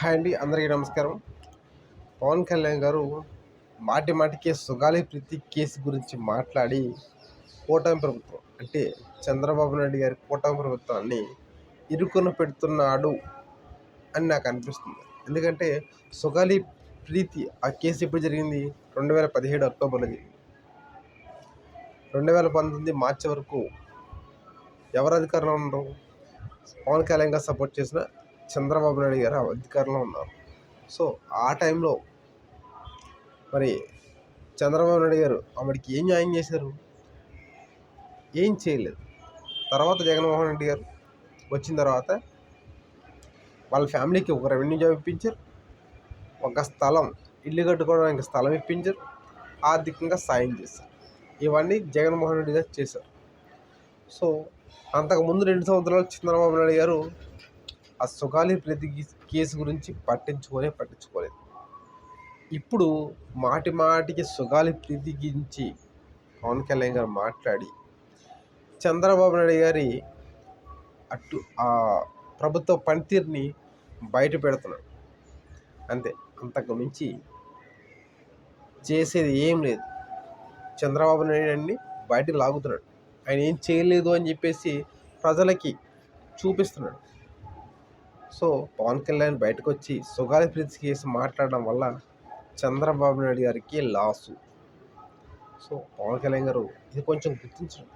Hi అండి అందరికీ నమస్కారం. పవన్ కళ్యాణ్ గారు మాటి మాటికే సుగాలి ప్రీతి కేసు గురించి మాట్లాడి కూటమి ప్రభుత్వం అంటే చంద్రబాబు నాయుడు గారి కూటమి ప్రభుత్వాన్ని ఇరుకున పెడుతున్నాడు అని నాకు అనిపిస్తుంది. ఎందుకంటే సుగాలి ప్రీతి ఆ కేసు ఎప్పుడు జరిగింది? రెండు వేల పదిహేడు అక్టోబర్లో జరిగింది. రెండు వేల పంతొమ్మిది మార్చి వరకు ఎవరు అధికారంలో ఉన్నారు? పవన్ కళ్యాణ్ గారు సపోర్ట్ చేసిన చంద్రబాబు నాయుడు గారు అధికారంలో ఉన్నారు. సో ఆ టైంలో మరి చంద్రబాబు నాయుడు గారు ఆవిడకి ఏం న్యాయం చేశారు? ఏం చేయలేదు. తర్వాత జగన్మోహన్ రెడ్డి గారు వచ్చిన తర్వాత వాళ్ళ ఫ్యామిలీకి ఒక రెవెన్యూ జాబ్ ఇప్పించారు. ఒక స్థలం ఇల్లు కట్టుకోవడానికి స్థలం ఇప్పించారు. ఆర్థికంగా సాయం చేశారు. ఇవన్నీ జగన్మోహన్ రెడ్డి గారు చేశారు. సో అంతకుముందు రెండు సంవత్సరాలు చంద్రబాబు నాయుడు గారు ఆ సుగాలి ప్రతి కేసు గురించి పట్టించుకోలే పట్టించుకోలేదు. ఇప్పుడు మాటి మాటికి సుగాలి ప్రీతి గురించి పవన్ కళ్యాణ్ గారు మాట్లాడి చంద్రబాబు నాయుడు గారి అటు ఆ ప్రభుత్వ పనితీరుని బయట పెడుతున్నాడు అంతే అంతకు మించి చేసేది ఏం లేదు. చంద్రబాబు నాయుడు అన్ని బయటకు లాగుతున్నాడు. ఆయన ఏం చేయలేదు అని చెప్పేసి ప్రజలకి చూపిస్తున్నాడు. సో పవన్ కళ్యాణ్ బయటకు వచ్చి సుగాలి ప్రీతి కేసు మాట్లాడడం వల్ల చంద్రబాబు నాయుడు గారికి లాసు. సో పవన్ కళ్యాణ్ గారు ఇది కొంచెం గుర్తించండి.